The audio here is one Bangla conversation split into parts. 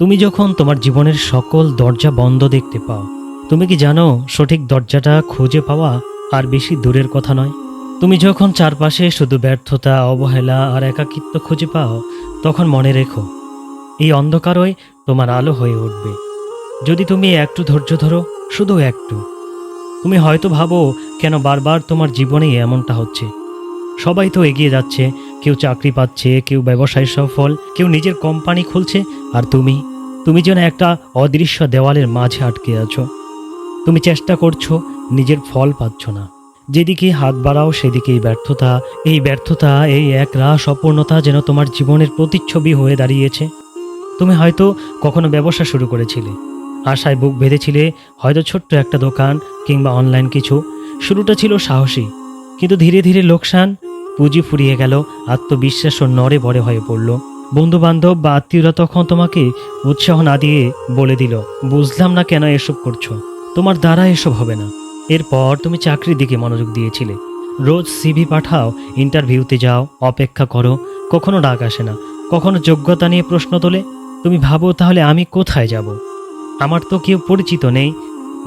তুমি যখন তোমার জীবনের সকল দরজা বন্ধ দেখতে পাও, তুমি কি জানো সঠিক দরজাটা খুঁজে পাওয়া আর বেশি দূরের কথা নয়? তুমি যখন চারপাশে শুধু ব্যর্থতা, অবহেলা আর একাকিত্ব খুঁজে পাও, তখন মনে রেখো, এই অন্ধকারই তোমার আলো হয়ে উঠবে। যদি তুমি একটু ধৈর্য ধরো, শুধু একটু। তুমি হয়তো ভাবো, কেন বারবার তোমার জীবনেই এমনটা হচ্ছে? সবাই তো এগিয়ে যাচ্ছে, কেউ চাকরি পাচ্ছে, কেউ ব্যবসায় সফল, কেউ নিজের কোম্পানি খুলছে, আর তুমি? তুমি যেন একটা অদৃশ্য দেওয়ালের মাঝে আটকে আছো। তুমি চেষ্টা করছ, নিজের ফল পাচ্ছ না। যেদিকে হাত বাড়াও, সেদিকেই ব্যর্থতা। এই ব্যর্থতা, এই এক রাস অপূর্ণতা যেন তোমার জীবনের প্রতিচ্ছবি হয়ে দাঁড়িয়েছে। তুমি হয়তো কখনো ব্যবসা শুরু করেছিলে। আশায় বুক বেঁধেছিলে, হয়তো ছোট্ট একটা দোকান কিংবা অনলাইন কিছু। শুরুটা ছিল সাহসী, কিন্তু ধীরে ধীরে লোকসান, পুঁজি ফুরিয়ে গেল, আত্মবিশ্বাসও নড়ে বড়ে হয়ে পড়ল। বন্ধু বান্ধব বা আত্মীয়রা তখন তোমাকে উৎসাহ না দিয়ে বলে দিল, বুঝলাম না কেন এসব করছ। তোমার দ্বারা এসব হবে না। এরপর তুমি চাকরির দিকে মনোযোগ দিয়েছিলে। রোজ সিভি পাঠাও, ইন্টারভিউতে যাও, অপেক্ষা করো, কখনো ডাক আসে না, কখনো যোগ্যতা নিয়ে প্রশ্ন তোলে। তুমি ভাবো তাহলে আমি কোথায় যাব? আমার তো কেউ পরিচিত নেই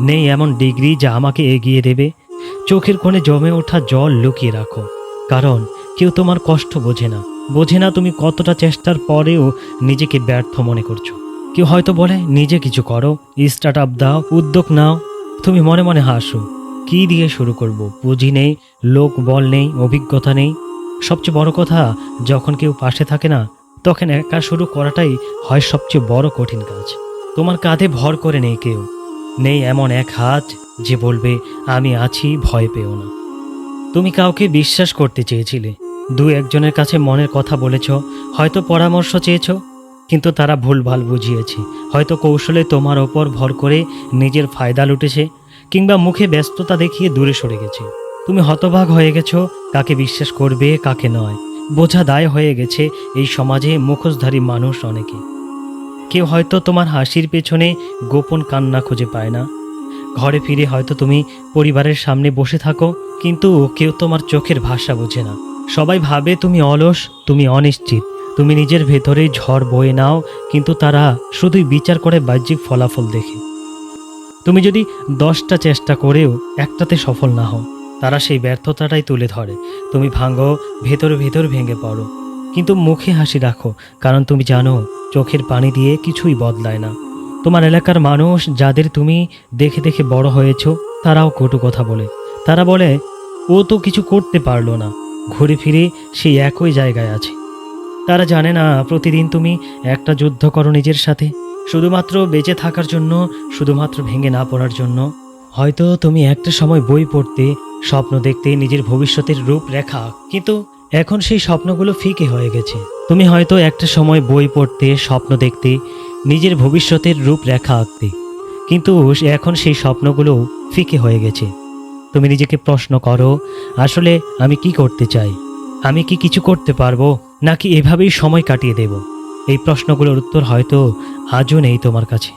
নেই এমন ডিগ্রি যা আমাকে এগিয়ে দেবে। চোখের কোণে জমে ওঠা জল লুকিয়ে রাখো, কারণ কেউ তোমার কষ্ট বোঝে না। বোঝে না তুমি কতটা চেষ্টার পরেও নিজেকে ব্যর্থ মনে করছ। কেউ হয়তো বলে, নিজে কিছু করো স্টার্ট আপ দাও, উদ্যোগ নাও। তুমি মনে মনে হাসো, কি দিয়ে শুরু করব? পুঁজি নেই, লোক বল নেই, অভিজ্ঞতা নেই। সবচেয়ে বড় কথা, যখন কেউ পাশে থাকে না, তখন একা শুরু করাটাই হয় সবচেয়ে বড় কঠিন কাজ। তোমার কাঁধে ভর করে নেই কেউ। নেই এমন এক হাত যে বলবে, আমি আছি, ভয় পেও না। তুমি কাউকে বিশ্বাস করতে চেয়েছিলে দু একজনের কাছে মনের কথা বলেছ, হয়তো পরামর্শ চেয়েছ, কিন্তু তারা ভুলভাল বুঝিয়েছে। হয়তো কৌশলে তোমার ওপর ভর করে নিজের ফায়দা লুটেছে, কিংবা মুখে ব্যস্ততা দেখিয়ে দূরে সরে গেছে। তুমি হতভাগ হয়ে গেছো, কাকে বিশ্বাস করবে, কাকে নয়। বোঝা দায় হয়ে গেছে এই সমাজে মুখোশধারী মানুষ অনেকে। কেউ হয়তো তোমার হাসির পেছনে গোপন কান্না খুঁজে পায় না। ঘরে ফিরে হয়তো তুমি পরিবারের সামনে বসে থাকো, কিন্তু কেউ তোমার চোখের ভাষা বোঝে না। সবাই ভাবে তুমি অলস, তুমি অনিশ্চিত। তুমি নিজের ভেতরে ঝড় বয়ে নাও, কিন্তু তারা শুধুই বিচার করে বাহ্যিক ফলাফল দেখে। তুমি যদি দশটা চেষ্টা করেও একটাতে সফল না হও, তারা সেই ব্যর্থতাটাই তুলে ধরে। তুমি ভাঙো, ভেতর ভেতর ভেঙে পড়ো। কিন্তু মুখে হাসি রাখো, কারণ তুমি জানো, চোখের পানি দিয়ে কিছুই বদলায় না। তোমার এলাকার মানুষ যাদের তুমি দেখে দেখে বড় হয়েছ, তারাও কটু কথা বলে। তারা বলে, ও তো কিছু করতে পারল না। ঘুরে ফিরে সেই একই জায়গায় আছে। তারা জানে না, প্রতিদিন তুমি একটা যুদ্ধ করো নিজের সাথে। শুধুমাত্র বেঁচে থাকার জন্য, শুধুমাত্র ভেঙে না পড়ার জন্য। হয়তো তুমি একটা সময় বই পড়তে, স্বপ্ন দেখতে নিজের ভবিষ্যতের রূপরেখা, কিন্তু এখন সেই স্বপ্নগুলো ফিকে হয়ে গেছে। তুমি হয়তো একটা সময় বই পড়তে, স্বপ্ন দেখতে, নিজের ভবিষ্যতের রূপরেখা আঁকতে, কিন্তু এখন সেই স্বপ্নগুলো ফিকে হয়ে গেছে। তুমি নিজেকে প্রশ্ন করো, আসলে আমি কি করতে চাই? আমি কি কিছু করতে পারব, নাকি এভাবেই সময় কাটিয়ে দেব? এই প্রশ্নগুলোর উত্তর হয়তো আজও নেই তোমার কাছে।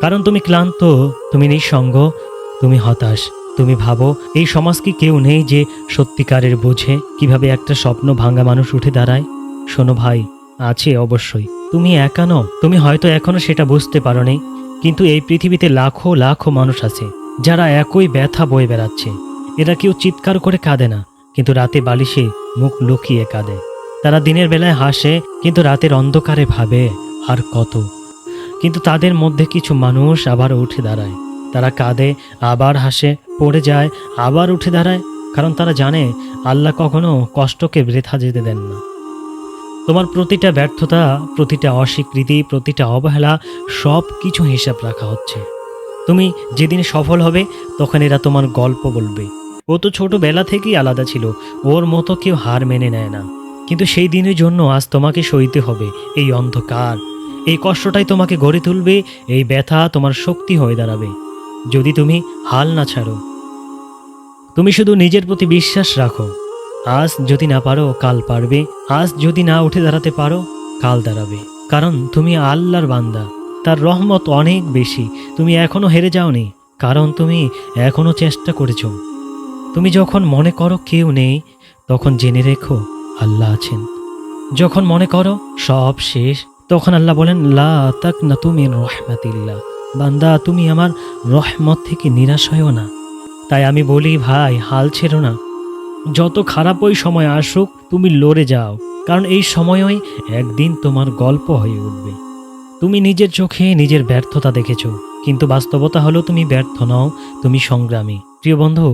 কারণ তুমি ক্লান্ত, তুমি নিঃসঙ্গ, তুমি হতাশ, তুমি ভাবো, এই সমাজ কি কেউ নেই যে সত্যিকারের বোঝে কীভাবে একটা স্বপ্ন ভাঙা মানুষ উঠে দাঁড়ায়? শোনো ভাই, আছে অবশ্যই। তুমি একা নও, তুমি হয়তো এখনও সেটা বুঝতে পারোনি, কিন্তু এই পৃথিবীতে লাখো লাখো মানুষ আছে। যারা একই ব্যথা বয়ে বেড়াচ্ছে। এরা কেউ চিৎকার করে কাঁদে না, কিন্তু রাতে বালিশে মুখ লুকিয়ে কাঁদে। তারা দিনের বেলায় হাসে, কিন্তু রাতের অন্ধকারে ভাবে আর কত। কিন্তু তাদের মধ্যে কিছু মানুষ আবার উঠে দাঁড়ায়। তারা কাঁদে, আবার হাসে, পড়ে যায়, আবার উঠে দাঁড়ায়, কারণ তারা জানে আল্লাহ কখনো কষ্টকে বৃথা যেতে দেন না। তোমার প্রতিটা ব্যর্থতা, প্রতিটা অস্বীকৃতি, প্রতিটা অবহেলা সব কিছু হিসাব রাখা হচ্ছে। তুমি যেদিন সফল হবে, তখন এরা তোমার গল্প বলবে। ও তো ছোটবেলা থেকেই আলাদা ছিল, ওর মতো কেউ হার মেনে নেয় না। কিন্তু সেই দিনের জন্য আজ তোমাকে সইতে হবে, এই অন্ধকার। এই কষ্টটাই তোমাকে গড়ে তুলবে, এই ব্যথা তোমার শক্তি হয়ে দাঁড়াবে। যদি তুমি হাল না ছাড়ো, তুমি শুধু নিজের প্রতি বিশ্বাস রাখো। আজ যদি না পারো, কাল পারবে। আজ যদি না উঠে দাঁড়াতে পারো, কাল দাঁড়াবে। কারণ তুমি আল্লাহর বান্দা। তার রহমত অনেক বেশি। তুমি এখনও হেরে যাওনি, কারণ তুমি এখনও চেষ্টা করেছ। তুমি যখন মনে করো কেউ নেই, তখন জেনে রেখো আল্লাহ আছেন। যখন মনে করো সব শেষ, তখন আল্লাহ বলেন, লা তাক না তুমি রহমাতিল্লাহ। বান্দা, তুমি আমার রহমত থেকে নিরাশ হয়েও না। তাই আমি বলি, ভাই, হাল ছেড়ো না। যত খারাপ ওই সময় আসুক, তুমি লড়ে যাও। কারণ এই সময়ই একদিন তোমার গল্প হয়ে উঠবে। তুমি নিজের চোখে নিজের ব্যর্থতা দেখেছ, কিন্তু বাস্তবতা হলো তুমি ব্যর্থ নও, তুমি সংগ্রামী। প্রিয় বন্ধু,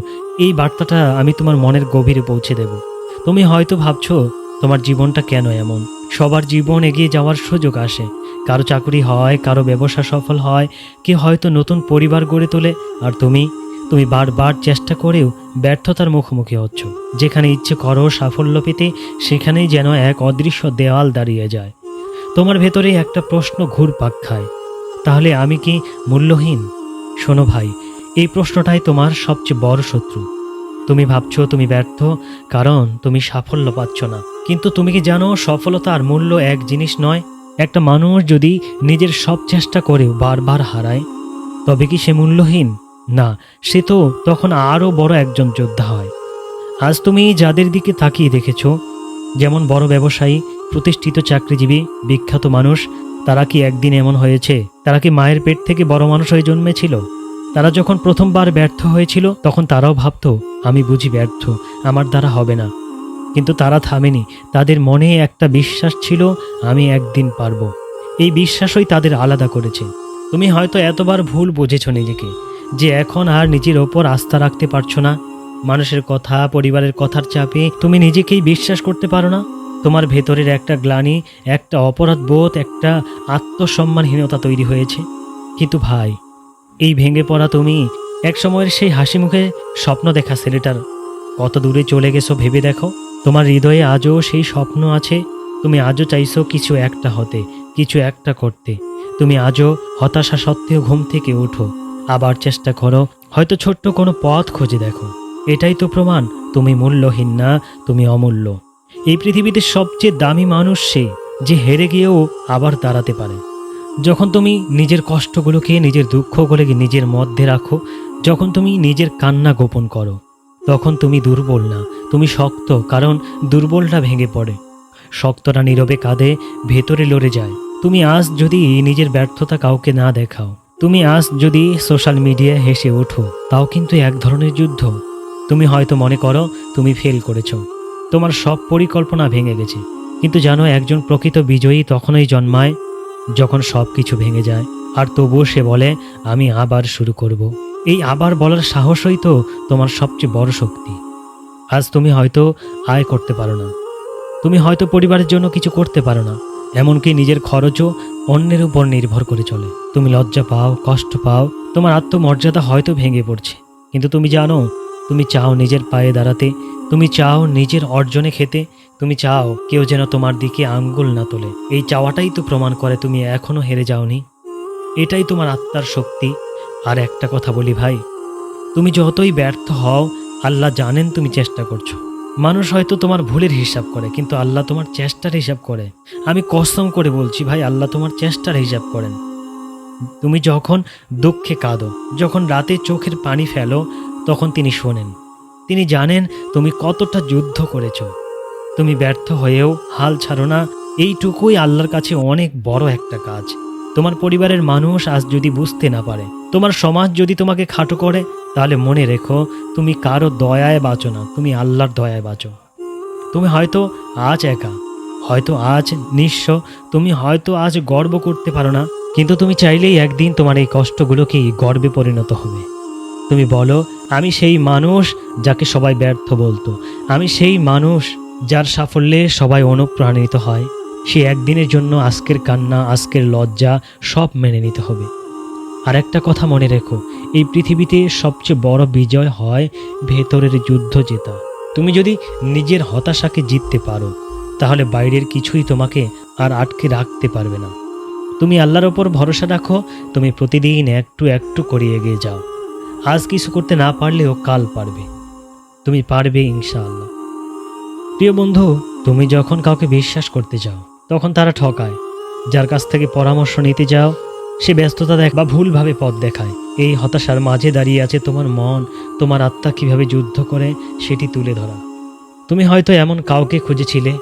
এই বার্তাটা আমি তোমার মনের গভীরে পৌঁছে দেব। তুমি হয়তো ভাবছ, তোমার জীবনটা কেন এমন? সবার জীবন এগিয়ে যাওয়ার সুযোগ আসে। কারও চাকরি হয়, কারও ব্যবসা সফল হয় কে হয়তো নতুন পরিবার গড়ে তোলে, আর তুমি তুমি বারবার চেষ্টা করেও ব্যর্থতার মুখোমুখি হচ্ছ। যেখানে ইচ্ছে করো সাফল্য পেতে, সেখানেই যেন এক অদৃশ্য দেওয়াল দাঁড়িয়ে যায়। তোমার ভেতরে একটা প্রশ্ন ঘুরপাক খায়। তাহলে আমি কি মূল্যহীন? শোনো ভাই, এই প্রশ্নটাই তোমার সবচেয়ে বড় শত্রু। তুমি ভাবছ তুমি ব্যর্থ, কারণ তুমি সাফল্য পাচ্ছ না। কিন্তু তুমি কি জানো, সফলতা আর মূল্য এক জিনিস নয়? একটা মানুষ যদি নিজের সব চেষ্টা করেও বারবার হারায়, তবে কি সে মূল্যহীন? না, সে তো তখন আরও বড় একজন যোদ্ধা হয়। আজ তুমি যাদের দিকে তাকিয়ে দেখেছ, যেমন বড় ব্যবসায়ী প্রতিষ্ঠিত চাকরিজীবী, বিখ্যাত মানুষ, তারা কি একদিন এমন হয়েছে? তারা কি মায়ের পেট থেকে বড় মানুষ হয়ে জন্মেছিল? তারা যখন প্রথমবার ব্যর্থ হয়েছিল, তখন তারাও ভাবতো, আমি বুঝি ব্যর্থ, আমার দ্বারা হবে না। কিন্তু তারা থামেনি। তাদের মনে একটা বিশ্বাস ছিল, আমি একদিন পারব। এই বিশ্বাসই তাদের আলাদা করেছে। তুমি হয়তো এতবার ভুল বুঝেছ নিজেকে, যে এখন আর নিজের ওপর আস্থা রাখতে পারছ না। মানুষের কথা, পরিবারের কথার চাপে তুমি নিজেকেই বিশ্বাস করতে পারো না। তোমার ভেতরের একটা গ্লানি, একটা অপরাধ বোধ, একটা আত্মসম্মানহীনতা তৈরি হয়েছে। কিন্তু ভাই, এই ভেঙে পড়া তুমি এক সময়ের সেই হাসি মুখে স্বপ্ন দেখা ছেলেটার। কত দূরে চলে গেছো ভেবে দেখো। তোমার হৃদয়ে আজও সেই স্বপ্ন আছে, তুমি আজও চাইছো কিছু একটা হতে, কিছু একটা করতে। তুমি আজও হতাশা সত্ত্বেও ঘুম থেকে ওঠো। আবার চেষ্টা করো, হয়তো ছোট্ট কোনো পথ খুঁজে দেখো। এটাই তো প্রমাণ, তুমি মূল্যহীন না, তুমি অমূল্য। এই পৃথিবীতে সবচেয়ে দামি মানুষ সে যে হেরে গিয়েও আবার দাঁড়াতে পারে। যখন তুমি নিজের কষ্টগুলোকে, নিজের দুঃখগুলোকে নিজের মধ্যে রাখো, যখন তুমি নিজের কান্না গোপন করো, তখন তুমি দুর্বল না, তুমি শক্ত, কারণ দুর্বলটা ভেঙে পড়ে। শক্তরা নীরবে কাঁদে, ভেতরে লড়ে যায়। তুমি আজ যদি নিজের ব্যর্থতা কাউকে না দেখাও, তুমি আজ যদি সোশ্যাল মিডিয়ায় হেসে ওঠো, তাও কিন্তু এক ধরনের যুদ্ধ। তুমি হয়তো মনে করো, তুমি ফেল করেছ। তোমার সব পরিকল্পনা ভেঙে গেছে। কিন্তু জানো, একজন প্রকৃত বিজয়ী তখনই জন্মায় যখন সব কিছু ভেঙে যায়। আর তবুও সে বলে, আমি আবার শুরু করব। এই আবার বলার সাহসই তো তোমার সবচেয়ে বড় শক্তি। আজ তুমি হয়তো আয় করতে পারো না। তুমি হয়তো পরিবারের জন্য কিছু করতে পারো না। এমনকি নিজের খরচও অন্যের উপর নির্ভর করে চলে। তুমি লজ্জা পাও, কষ্ট পাও, তোমার আত্মমর্যাদা হয়তো ভেঙে পড়ছে। কিন্তু তুমি জানো, তুমি চাও নিজের পায়ে দাঁড়াতে তুমি চাও নিজের অর্জনে খেতে, তুমি চাও কেউ যেন তোমার দিকে আঙ্গুল না তোলে। এই চাওয়াটাই তো প্রমাণ করে তুমি এখনও হেরে যাওনি। এটাই তোমার আত্মার শক্তি। আর একটা কথা বলি ভাই, তুমি যতই ব্যর্থ হও, আল্লাহ জানেন তুমি চেষ্টা করছ। মানুষ হয়তো তোমার ভুলের হিসাব করে, কিন্তু আল্লাহ তোমার চেষ্টার হিসাব করে। আমি কসম করে বলছি ভাই, আল্লাহ তোমার চেষ্টার হিসাব করেন। তুমি যখন দুঃখে কাঁদো, যখন রাতে চোখের পানি ফেলো, তখন তিনি শোনেন। তিনি জানেন তুমি কতটা যুদ্ধ করেছ। তুমি ব্যর্থ হয়েও হাল ছাড়ো না, এইটুকুই আল্লাহর কাছে অনেক বড় একটা কাজ। তোমার পরিবারের মানুষ আজ যদি বুঝতে না পারে, তোমার সমাজ যদি তোমাকে খাটো করে, তাহলে মনে রেখো তুমি কারও দয়ায় বাঁচো না, তুমি আল্লাহর দয়ায় বাঁচো। তুমি হয়তো আজ একা, হয়তো আজ নিঃস্ব, তুমি হয়তো আজ গর্ব করতে পারো না, কিন্তু তুমি চাইলেই একদিন তোমার এই কষ্টগুলোকেই গর্বে পরিণত হবে। তুমি বলো, আমি সেই মানুষ যাকে সবাই ব্যর্থ বলতো। আমি সেই মানুষ যার সাফল্যে সবাই অনুপ্রাণিত হয়। সে একদিনের জন্য আজকের কান্না, আজকের লজ্জা সব মেনে নিতে হবে। আর একটা কথা মনে রেখো, এই পৃথিবীতে সবচেয়ে বড় বিজয় হয় ভেতরের যুদ্ধ জেতা। তুমি যদি নিজের হতাশাকে জিততে পারো, তাহলে বাইরের কিছুই তোমাকে আর আটকে রাখতে পারবে না। তুমি আল্লাহর ওপর ভরসা রাখো, তুমি প্রতিদিন একটু একটু করে এগিয়ে যাও। আজ কিছু করতে না পারলেও কাল পারবে। তুমি পারবে ইনশাআল্লাহ। প্রিয় বন্ধু, তুমি যখন কাউকে বিশ্বাস করতে যাও, তখন তারা ঠকায়। যার কাছ থেকে পরামর্শ নিতে যাও, সে ব্যস্ততা দেখ বা ভুলভাবে পথ দেখায়। এই হতাশার মাঝে দাঁড়িয়ে আছে তোমার মন, তোমার আত্মা কীভাবে যুদ্ধ করে সেটি তুলে ধরা। তুমি হয়তো এমন কাউকে খুঁজেছিলে,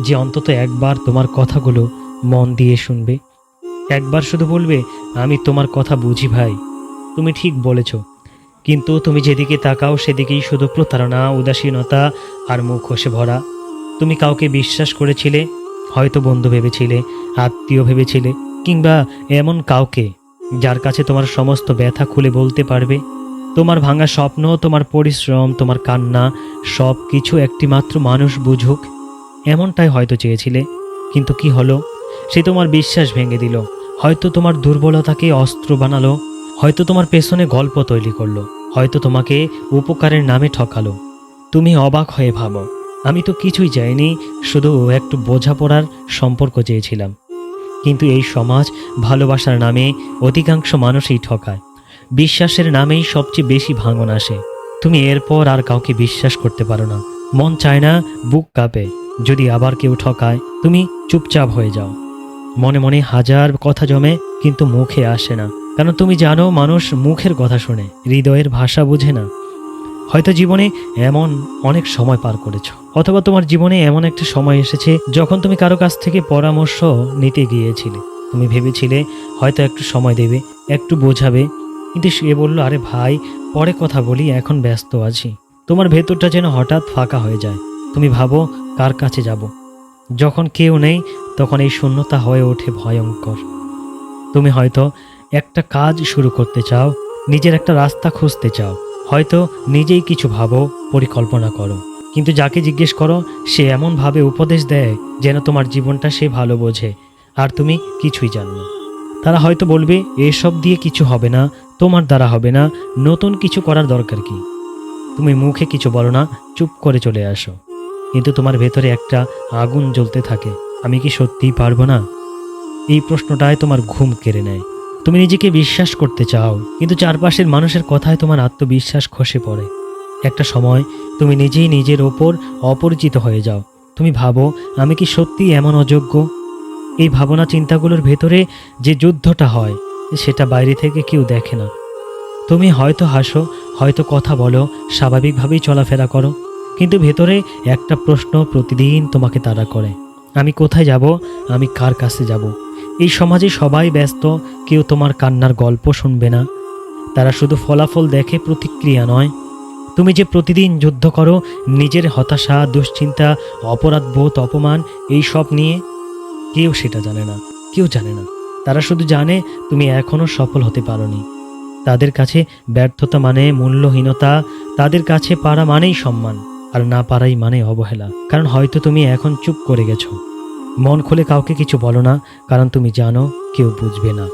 যে অন্তত একবার তোমার কথাগুলো মন দিয়ে শুনবে। একবার শুধু বলবে, আমি তোমার কথা বুঝি ভাই। তুমি ঠিক বলেছ। কিন্তু তুমি যেদিকে তাকাও, সেদিকেই শুধু প্রতারণা, উদাসীনতা আর মুখ হোসে ভরা। তুমি কাউকে বিশ্বাস করেছিলে, হয়তো বন্ধু ভেবেছিলে, আত্মীয় ভেবেছিলে, কিংবা এমন কাউকে যার কাছে তোমার সমস্ত ব্যথা খুলে বলতে পারবে? তোমার ভাঙা স্বপ্ন, তোমার পরিশ্রম, তোমার কান্না সব কিছু একটি মাত্র মানুষ বুঝুক। এমনটাই হয়তো চেয়েছিলে, কিন্তু কি হলো? সে তোমার বিশ্বাস ভেঙে দিল। হয়তো তোমার দুর্বলতাকে অস্ত্র বানালো হয়তো তোমার পেছনে গল্প তৈরি করল, হয়তো তোমাকে উপকারের নামে ঠকালো। তুমি অবাক হয়ে ভাবো, আমি তো কিছুই চাইনি শুধু একটু বোঝাপড়ার সম্পর্ক চেয়েছিলাম। কিন্তু এই সমাজ ভালোবাসার নামে অধিকাংশ মানুষই ঠকায়। বিশ্বাসের নামেই সবচেয়ে বেশি ভাঙন আসে। তুমি এরপর আর কাউকে বিশ্বাস করতে পারো না। মন চায় না বুক কাঁপে, যদি আবার কেউ ঠকায়, তুমি চুপচাপ হয়ে যাও। মনে মনে হাজার কথা জমে, কিন্তু মুখে আসে না। কারণ তুমি জানো মানুষ মুখের কথা শুনে, হৃদয়ের ভাষা বুঝে না? হয়তো জীবনে এমন অনেক সময় পার করেছ, অথবা তোমার জীবনে এমন একটা সময় এসেছে যখন তুমি কারও কাছ থেকে পরামর্শ নিতে গিয়েছিলে। তুমি ভেবেছিলে হয়তো একটু সময় দেবে, একটু বোঝাবে, কিন্তু সে বলল, আরে ভাই, পরে কথা বলি, এখন ব্যস্ত আছি। তোমার ভেতরটা যেন হঠাৎ ফাঁকা হয়ে যায়। তুমি ভাবো কার কাছে যাব। যখন কেউ নেই, তখন এই শূন্যতা হয়ে ওঠে ভয়ঙ্কর। তুমি হয়তো একটা কাজ শুরু করতে চাও, নিজের একটা রাস্তা খুঁজতে চাও, হয়তো নিজেই কিছু ভাবো, পরিকল্পনা করো। কিন্তু যাকে জিজ্ঞেস করো, সে এমনভাবে উপদেশ দেয় যেন তোমার জীবনটা সে ভালো বোঝে, আর তুমি কিছুই জানো না। তারা হয়তো বলবে, এসব দিয়ে কিছু হবে না, তোমার দ্বারা হবে না, নতুন কিছু করার দরকার কি? তুমি মুখে কিছু বলো না, চুপ করে চলে আসো। কিন্তু তোমার ভেতরে একটা আগুন জ্বলতে থাকে, আমি কি সত্যিই পারব না? এই প্রশ্নটায় তোমার ঘুম কেড়ে নেয়। তুমি নিজেকে বিশ্বাস করতে চাও, কিন্তু চারপাশের মানুষের কথায় তোমার আত্মবিশ্বাস খসে পড়ে। একটা সময় তুমি নিজেই নিজের ওপর অপরিচিত হয়ে যাও। তুমি ভাবো, আমি কি সত্যি এমন অযোগ্য? এই ভাবনা চিন্তাগুলোর ভেতরে যে যুদ্ধটা হয়, সেটা বাইরে থেকে কেউ দেখে না। তুমি হয়তো হাসো, হয়তো কথা বলো, স্বাভাবিকভাবেই চলাফেরা করো, কিন্তু ভেতরে একটা প্রশ্ন প্রতিদিন তোমাকে তাড়া করে। আমি কোথায় যাব? আমি কার কাছে যাব? এই সমাজে সবাই ব্যস্ত, কেউ তোমার কান্নার গল্প শুনবে না। তারা শুধু ফলাফল দেখে প্রতিক্রিয়া নয়। তুমি যে প্রতিদিন যুদ্ধ করো, নিজের হতাশা, দুশ্চিন্তা অপরাধবোধ অপমান, এই সব নিয়ে কেউ সেটা জানে না, কেউ জানে না। তারা শুধু জানে, তুমি এখনও সফল হতে পারোনি। তাদের কাছে ব্যর্থতা মানে মূল্যহীনতা, তাদের কাছে পারা মানেই সম্মান, আর না পারাই মানে অবহেলা। কারণ হয়তো তুমি এখন চুপ করে গেছো। মন খুলে কাউকে কিছু বলো না, কারণ তুমি জানো কেউ বুঝবে না।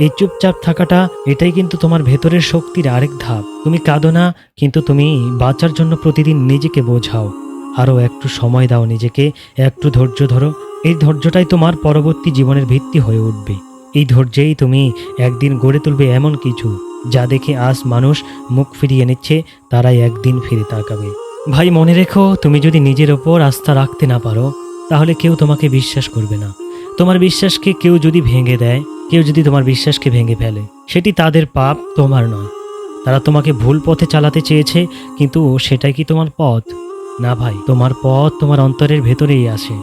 এই চুপচাপ থাকাটা, এটাই কিন্তু তোমার ভেতরের শক্তির আরেক ধাপ। তুমি কাঁদো না, কিন্তু তুমি বাঁচার জন্য প্রতিদিন নিজেকে বোঝাও। আরও একটু সময় দাও নিজেকে, একটু ধৈর্য ধরো। এই ধৈর্যটাই তোমার পরবর্তী জীবনের ভিত্তি হয়ে উঠবে। এই ধৈর্যেই তুমি একদিন গড়ে তুলবে এমন কিছু, যা দেখে আজ মানুষ মুখ ফিরিয়ে নিচ্ছে, তারাই একদিন ফিরে তাকাবে। ভাই, মনে রেখো, তুমি যদি নিজের ওপর আস্থা রাখতে না পারো তাহলে কেউ তোমাকে বিশ্বাস করবে না। তোমার বিশ্বাসকে কেউ যদি ভেঙে দেয়, কেউ যদি তোমার বিশ্বাসকে ভেঙে ফেলে, সেটি তাদের পাপ, তোমার নয়। তারা তোমাকে ভুল পথে চালাতে চেয়েছে, কিন্তু সেটাই কি তোমার পথ? না ভাই, তোমার পথ তোমার অন্তরের ভেতরেই আছে।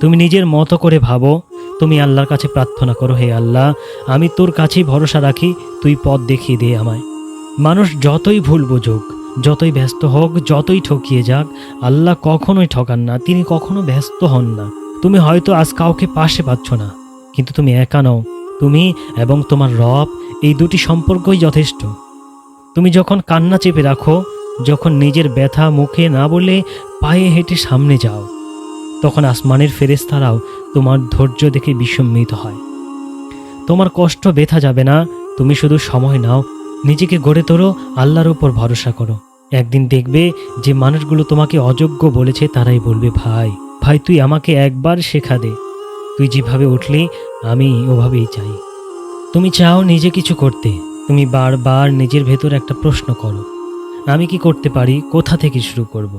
তুমি নিজের মতো করে ভাবো, তুমি আল্লাহর কাছে প্রার্থনা করো, হে আল্লাহ, আমি তোর কাছেই ভরসা রাখি, তুই পথ দেখিয়ে দে আমায়। মানুষ যতই ভুল বুঝুক যতই ব্যস্ত হোক, যতই ঠকিয়ে যাক, আল্লাহ কখনোই ঠকান না, তিনি কখনো ব্যস্ত হন না। তুমি হয়তো আজ কাউকে পাশে পাচ্ছ না, কিন্তু তুমি একা নও। তুমি এবং তোমার রব, এই দুটি সম্পর্কই যথেষ্ট। তুমি যখন কান্না চেপে রাখো, যখন নিজের ব্যথা মুখে না বলে পায়ে হেঁটে সামনে যাও, তখন আসমানের ফেরেস্তারাও তোমার ধৈর্য দেখে বিস্মিত হয়। তোমার কষ্ট ব্যথা যাবে না, তুমি শুধু সময় নাও, নিজেকে গড়ে তোলো, আল্লাহর উপর ভরসা করো। একদিন দেখবে যে মানুষগুলো তোমাকে অযোগ্য বলেছে, তারাই বলবে, ভাই ভাই, তুই আমাকে একবার শেখা দে। তুই যেভাবে উঠলি, আমি ওভাবেই চাই। তুমি চাও নিজে কিছু করতে। তুমি বারবার নিজের ভেতর একটা প্রশ্ন করো, আমি কি করতে পারি, কোথা থেকে শুরু করব।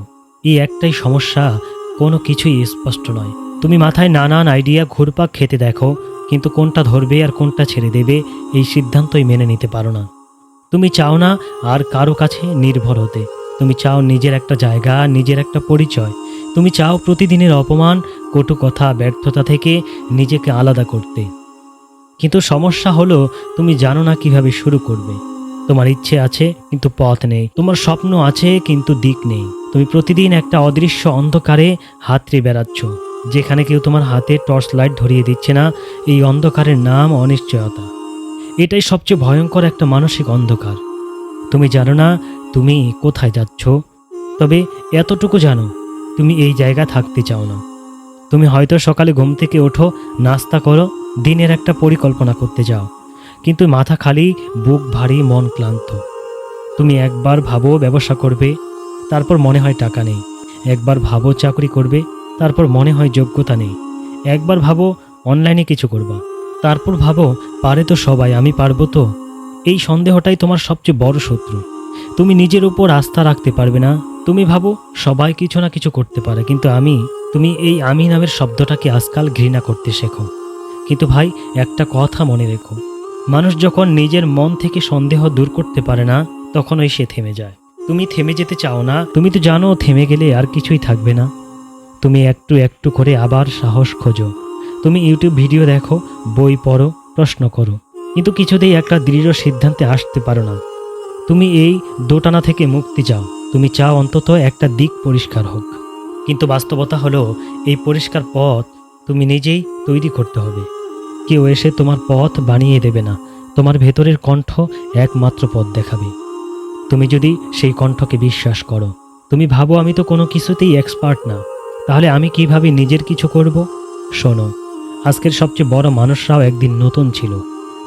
এই একটাই সমস্যা, কোনো কিছুই স্পষ্ট নয়। তুমি মাথায় নানান আইডিয়া ঘুরপাক খেতে দেখো, কিন্তু কোনটা ধরবে আর কোনটা ছেড়ে দেবে, এই সিদ্ধান্তই মেনে নিতে পারো না। তুমি চাও না আর কারও কাছে নির্ভর হতে। তুমি চাও নিজের একটা জায়গা, নিজের একটা পরিচয়। তুমি চাও প্রতিদিনের অপমান, কটু কথা, ব্যর্থতা থেকে নিজেকে আলাদা করতে। কিন্তু সমস্যা হলো, তুমি জানো না কীভাবে শুরু করবে। তোমার ইচ্ছে আছে, কিন্তু পথ নেই। তোমার স্বপ্ন আছে, কিন্তু দিক নেই। তুমি প্রতিদিন একটা অদৃশ্য অন্ধকারে হাতড়ে বেড়াচ্ছ। যেখানে কেউ তোমার হাতে টর্চ লাইট ধরিয়ে দিচ্ছে না। এই অন্ধকারের নাম অনিশ্চয়তা। এটাই সবচেয়ে ভয়ঙ্কর একটা মানসিক অন্ধকার। তুমি জানো না তুমি কোথায় যাচ্ছ? তবে এতটুকু জানো, তুমি এই জায়গা থাকতে চাও না। তুমি হয়তো সকালে ঘুম থেকে ওঠো, নাস্তা করো, দিনের একটা পরিকল্পনা করতে যাও। কিন্তু মাথা খালি, বুক ভারী, মন ক্লান্ত। তুমি একবার ভাবো ব্যবসা করবে, তারপর মনে হয় টাকা নেই। একবার ভাবো চাকরি করবে, তারপর মনে হয় যোগ্যতা নেই। একবার ভাবো অনলাইনে কিছু করবা। তারপর ভাবো, পারে তো সবাই, আমি পারব তো। এই সন্দেহটাই তোমার সবচেয়ে বড় শত্রু। তুমি নিজের উপর আস্থা রাখতে পারবে না। তুমি ভাবো, সবাই কিছু না কিছু করতে পারে, কিন্তু আমি, তুমি এই আমি নামের শব্দটাকে আজকাল ঘৃণা করতে শেখো। কিন্তু ভাই, একটা কথা মনে রেখো। মানুষ যখন নিজের মন থেকে সন্দেহ দূর করতে পারে না তখন ওই সে থেমে যায়। তুমি থেমে যেতে চাও না, তুমি তো জানো, থেমে গেলে আর কিছুই থাকবে না। তুমি একটু একটু করে আবার সাহস খোঁজো। তুমি ইউটিউব ভিডিও দেখো, বই পড়ো, প্রশ্ন করো। কিন্তু কিছুতেই একটা দৃঢ় সিদ্ধান্তে আসতে পারো না। তুমি এই দোটানা থেকে মুক্তি চাও। তুমি চাও অন্তত একটা দিক পরিষ্কার হোক। কিন্তু বাস্তবতা হলো, এই পরিষ্কার পথ তুমি নিজেই তৈরি করতে হবে। কেউ এসে তোমার পথ বানিয়ে দেবে না। তোমার ভেতরের কণ্ঠ একমাত্র পথ দেখাবে। তুমি যদি সেই কণ্ঠকে বিশ্বাস করো। তুমি ভাবো, আমি তো কোনো কিছুতেই এক্সপার্ট না। তাহলে আমি কীভাবে নিজের কিছু করব? শোনো আজকের সবচেয়ে বড় মানুষরাও একদিন নতুন ছিল।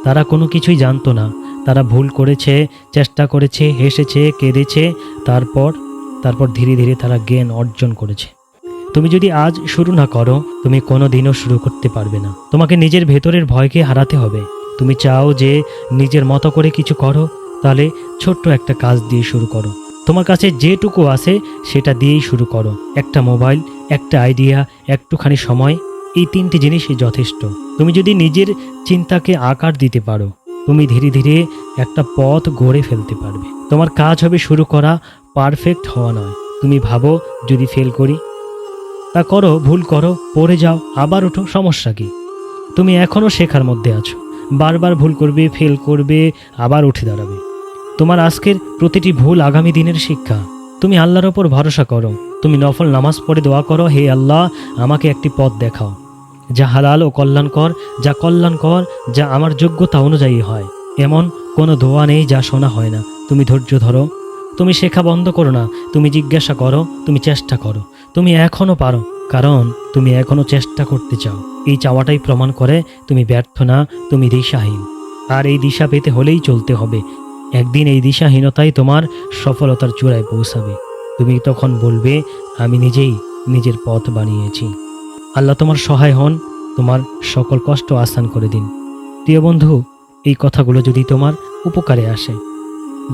তারা কোনো কিছুই জানতো না। তারা ভুল করেছে, চেষ্টা করেছে, হেসেছে, কেঁদেছে, তারপর তারপর ধীরে ধীরে তারা জ্ঞান অর্জন করেছে। তুমি যদি আজ শুরু না করো, তুমি কোনো দিনও শুরু করতে পারবে না। তোমাকে নিজের ভেতরের ভয়কে হারাতে হবে। তুমি চাও যে নিজের মতো করে কিছু করো, তাহলে ছোট্ট একটা কাজ দিয়ে শুরু করো। তোমার কাছে যেটুকু আছে, সেটা দিয়েই শুরু করো। একটা মোবাইল, একটা আইডিয়া, একটুখানি সময় এই তিনটি জিনিসই যথেষ্ট। তুমি যদি নিজের চিন্তাকে আকার দিতে পারো, তুমি ধীরে ধীরে একটা পথ গড়ে ফেলতে পারবে। তোমার কাজ হবে শুরু করা পারফেক্ট হওয়া নয়। তুমি ভাবো, যদি ফেল করি, তা করো, ভুল করো, পড়ে যাও, আবার ওঠো, সমস্যা কি? তুমি এখনও শেখার মধ্যে আছো। বারবার ভুল করবে ফেল করবে, আবার উঠে দাঁড়াবে। তোমার আজকের প্রতিটি ভুল আগামী দিনের শিক্ষা। তুমি আল্লাহর ওপর ভরসা করো। তুমি নফল নামাজ পড়ে দোয়া করো, হে আল্লাহ, আমাকে একটি পথ দেখাও। যা হালাল ও কল্যাণকর, যা কল্যাণকর, যা আমার যোগ্যতা অনুযায়ী হয়। এমন কোনো ধোয়া নেই যা শোনা হয় না। তুমি ধৈর্য ধরো। তুমি শেখা বন্ধ করো না। তুমি জিজ্ঞাসা করো। তুমি চেষ্টা করো। তুমি এখনও পারো। কারণ তুমি এখনও চেষ্টা করতে চাও। এই চাওয়াটাই প্রমাণ করে তুমি ব্যর্থ না, তুমি দিশাহীন। আর এই দিশা পেতে হলেই চলতে হবে। একদিন এই দিশাহীনতাই তোমার সফলতার চূড়ায় পৌঁছাবে। তুমি তখন বলবে, আমি নিজেই নিজের পথ বানিয়েছি। আল্লাহ তোমার সহায় হন, তোমার সকল কষ্ট আসান করে দিন। প্রিয় বন্ধু, এই কথাগুলো যদি তোমার উপকারে আসে,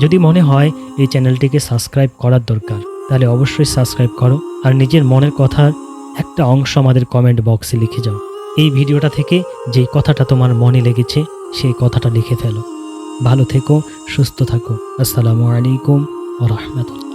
যদি মনে হয় এই চ্যানেলটিকে সাবস্ক্রাইব করার দরকার, তাহলে অবশ্যই সাবস্ক্রাইব করো আর নিজের মনের কথার একটা অংশ আমাদের কমেন্ট বক্সে লিখে যাও। এই ভিডিওটা থেকে যেই কথাটা তোমার মনে লেগেছে, সেই কথাটা লিখে ফেলো। ভালো থেকো, সুস্থ থাকো। আসসালামু আলাইকুম ও রহমতুল্লাহ।